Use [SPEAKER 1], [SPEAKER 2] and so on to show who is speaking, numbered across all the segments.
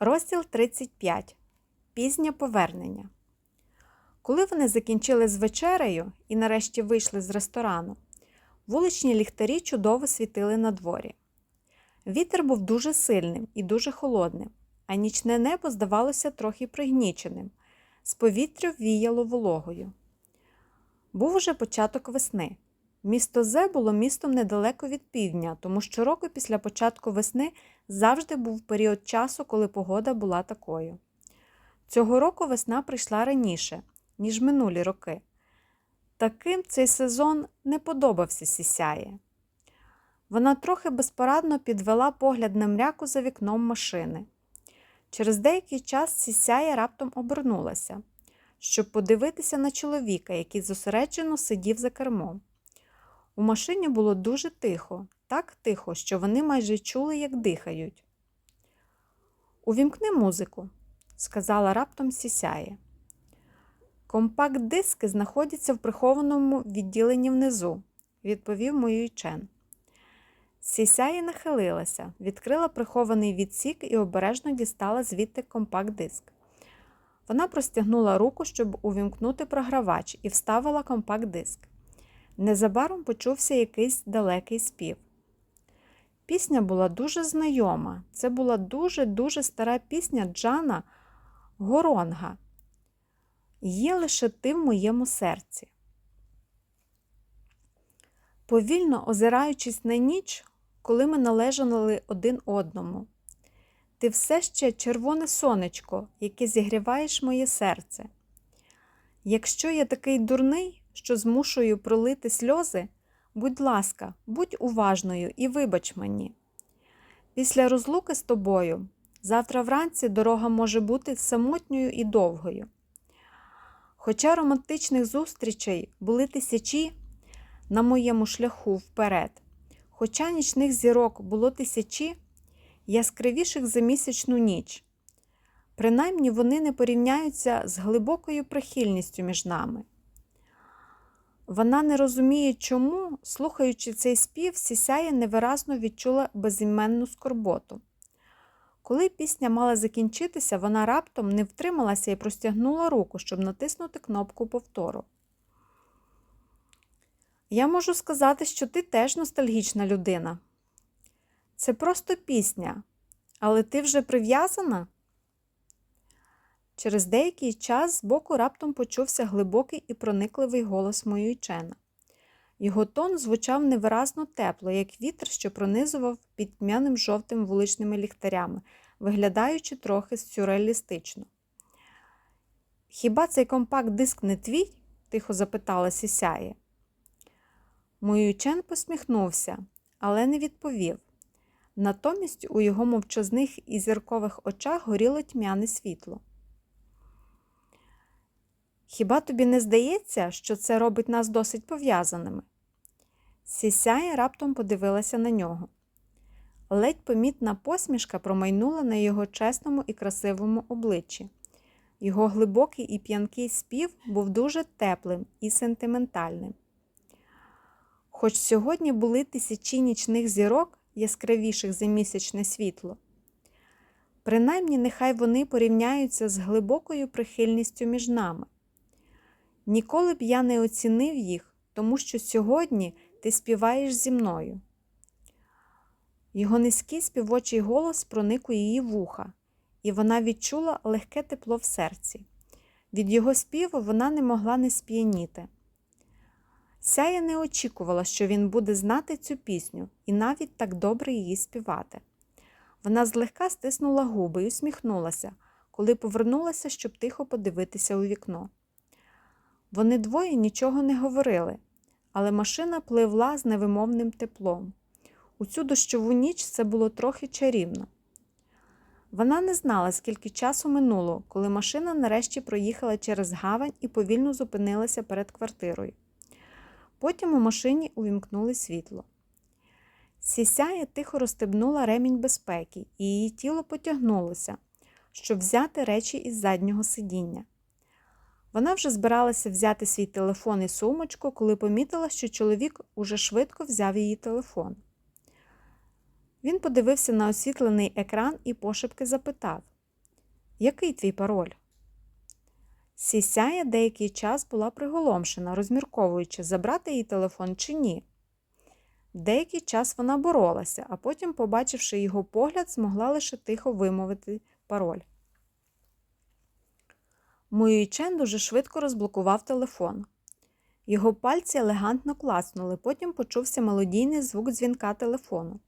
[SPEAKER 1] Розділ 35. Пізнє повернення. Коли вони закінчили з вечерею і нарешті вийшли з ресторану, вуличні ліхтарі чудово світили на дворі. Вітер був дуже сильним і дуже холодним, а нічне небо здавалося трохи пригніченим. З повітря віяло вологою. Був уже початок весни. Місто Зе було містом недалеко від півдня, тому щороку після початку весни завжди був період часу, коли погода була такою. Цього року весна прийшла раніше, ніж минулі роки. Таким цей сезон не подобався сісяє. Вона трохи безпорадно підвела погляд на мряку за вікном машини. Через деякий час сісяя раптом обернулася, щоб подивитися на чоловіка, який зосереджено сидів за кермом. У машині було дуже тихо, так тихо, що вони майже чули, як дихають. Увімкни музику, сказала раптом сісяє. Компакт-диски знаходяться в прихованому відділенні внизу, відповів Моюйчен. Сісяє нахилилася, відкрила прихований відсік і обережно дістала звідти компакт-диск. Вона простягнула руку, щоб увімкнути програвач, і вставила компакт-диск. Незабаром почувся якийсь далекий спів. Пісня була дуже знайома. Це була дуже-дуже стара пісня Джана Горонга. Є лише ти в моєму серці. Повільно озираючись на ніч, коли ми належали один одному. Ти все ще червоне сонечко, яке зігріваєш моє серце. Якщо я такий дурний, що змушую пролити сльози, будь ласка, будь уважною і вибач мені. Після розлуки з тобою завтра вранці дорога може бути самотньою і довгою. Хоча романтичних зустрічей були тисячі на моєму шляху вперед, хоча нічних зірок було тисячі яскравіших за місячну ніч, принаймні вони не порівняються з глибокою прихильністю між нами. Вона не розуміє, чому, слухаючи цей спів, сісяє невиразно відчула безіменну скорботу. Коли пісня мала закінчитися, вона раптом не втрималася і простягнула руку, щоб натиснути кнопку повтору. Я можу сказати, що ти теж ностальгічна людина. Це просто пісня, але ти вже прив'язана? Через деякий час збоку раптом почувся глибокий і проникливий голос Моюйчена. Його тон звучав невиразно тепло, як вітер, що пронизував під тьмяним жовтим вуличними ліхтарями, виглядаючи трохи сюрреалістично. Хіба цей компакт-диск не твій? тихо запитала сісяє. Моюйчен посміхнувся, але не відповів. Натомість у його мовчазних і зіркових очах горіло тьмяне світло. Хіба тобі не здається, що це робить нас досить пов'язаними? Сісяє раптом подивилася на нього. Ледь помітна посмішка промайнула на його чесному і красивому обличчі. Його глибокий і п'янкий спів був дуже теплим і сентиментальним. Хоч сьогодні були тисячі нічних зірок, яскравіших за місячне світло, принаймні нехай вони порівняються з глибокою прихильністю між нами. Ніколи б я не оцінив їх, тому що сьогодні ти співаєш зі мною. Його низький співочий голос проник у її вуха, і вона відчула легке тепло в серці. Від його співу вона не могла не сп'яніти. Сяя не очікувала, що він буде знати цю пісню і навіть так добре її співати. Вона злегка стиснула губи і усміхнулася, коли повернулася, щоб тихо подивитися у вікно. Вони двоє нічого не говорили, але машина пливла з невимовним теплом. У цю дощову ніч це було трохи чарівно. Вона не знала, скільки часу минуло, коли машина нарешті проїхала через гавань і повільно зупинилася перед квартирою. Потім у машині увімкнули світло. Сісяя тихо розстебнула ремінь безпеки, і її тіло потягнулося, щоб взяти речі із заднього сидіння. Вона вже збиралася взяти свій телефон і сумочку, коли помітила, що чоловік уже швидко взяв її телефон. Він подивився на освітлений екран і пошепки запитав Який твій пароль? Сісяя деякий час була приголомшена, розмірковуючи, забрати її телефон чи ні. Деякий час вона боролася, а потім, побачивши його погляд, змогла лише тихо вимовити пароль. Муїчен дуже швидко розблокував телефон. Його пальці елегантно класнули, потім почувся мелодійний звук дзвінка телефону.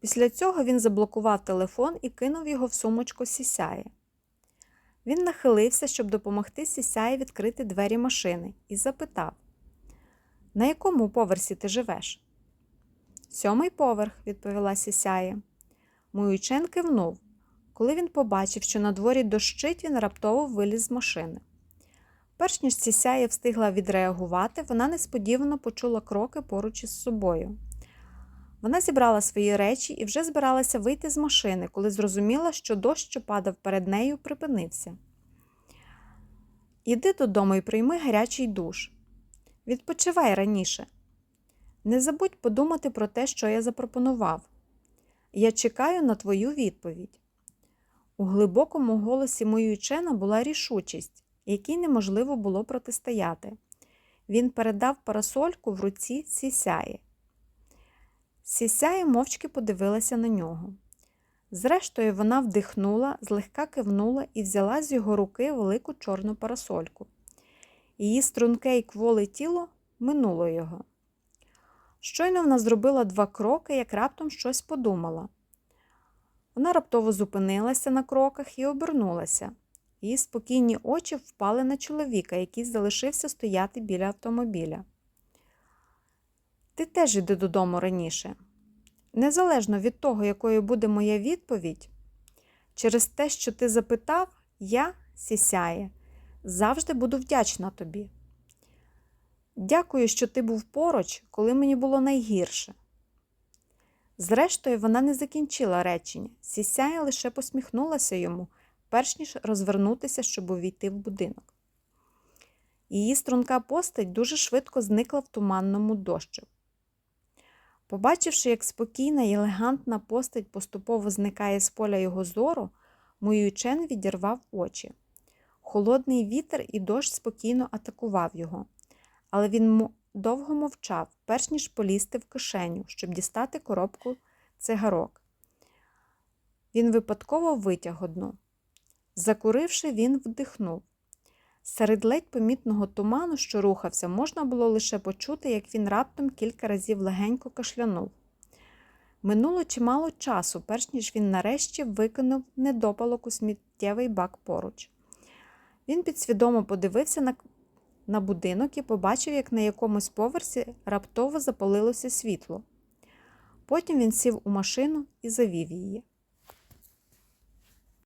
[SPEAKER 1] Після цього він заблокував телефон і кинув його в сумочку Сісяї. Він нахилився, щоб допомогти Сісяї відкрити двері машини, і запитав: На якому поверсі ти живеш? Сьомий поверх, відповіла Сісяя. Муючен кивнув. Коли він побачив, що на дворі дощить, він раптово виліз з машини. Перш ніж Сісяя встигла відреагувати, вона несподівано почула кроки поруч із собою. Вона зібрала свої речі і вже збиралася вийти з машини, коли зрозуміла, що дощ, що падав перед нею, припинився. Іди додому і прийми гарячий душ. Відпочивай раніше. Не забудь подумати про те, що я запропонував. Я чекаю на твою відповідь. У глибокому голосі Моюйчена була рішучість, якій неможливо було протистояти. Він передав парасольку в руці Сісяї. Сісяя мовчки подивилася на нього. Зрештою, вона вдихнула, злегка кивнула і взяла з його руки велику чорну парасольку. Її струнке й кволе тіло минуло його. Щойно вона зробила два кроки, як раптом щось подумала. Вона раптово зупинилася на кроках і обернулася. Її спокійні очі впали на чоловіка, який залишився стояти біля автомобіля. Ти теж іди додому раніше. Незалежно від того, якою буде моя відповідь, через те, що ти запитав, я, сісяє, завжди буду вдячна тобі. Дякую, що ти був поруч, коли мені було найгірше. Зрештою, вона не закінчила речення, сісяя лише посміхнулася йому, перш ніж розвернутися, щоб увійти в будинок. Її струнка постать дуже швидко зникла в туманному дощу. Побачивши, як спокійна і елегантна постать поступово зникає з поля його зору, Муючен відірвав очі. Холодний вітер і дощ спокійно атакував його, але він довго мовчав, перш ніж полізти в кишеню, щоб дістати коробку цигарок. Він випадково витяг одну. Закуривши, він вдихнув. Серед ледь помітного туману, що рухався, можна було лише почути, як він раптом кілька разів легенько кашлянув. Минуло чимало часу, перш ніж він нарешті викинув недопалок у сміттєвий бак поруч. Він підсвідомо подивився на на будинок і побачив, як на якомусь поверсі раптово запалилося світло. Потім він сів у машину і завів її.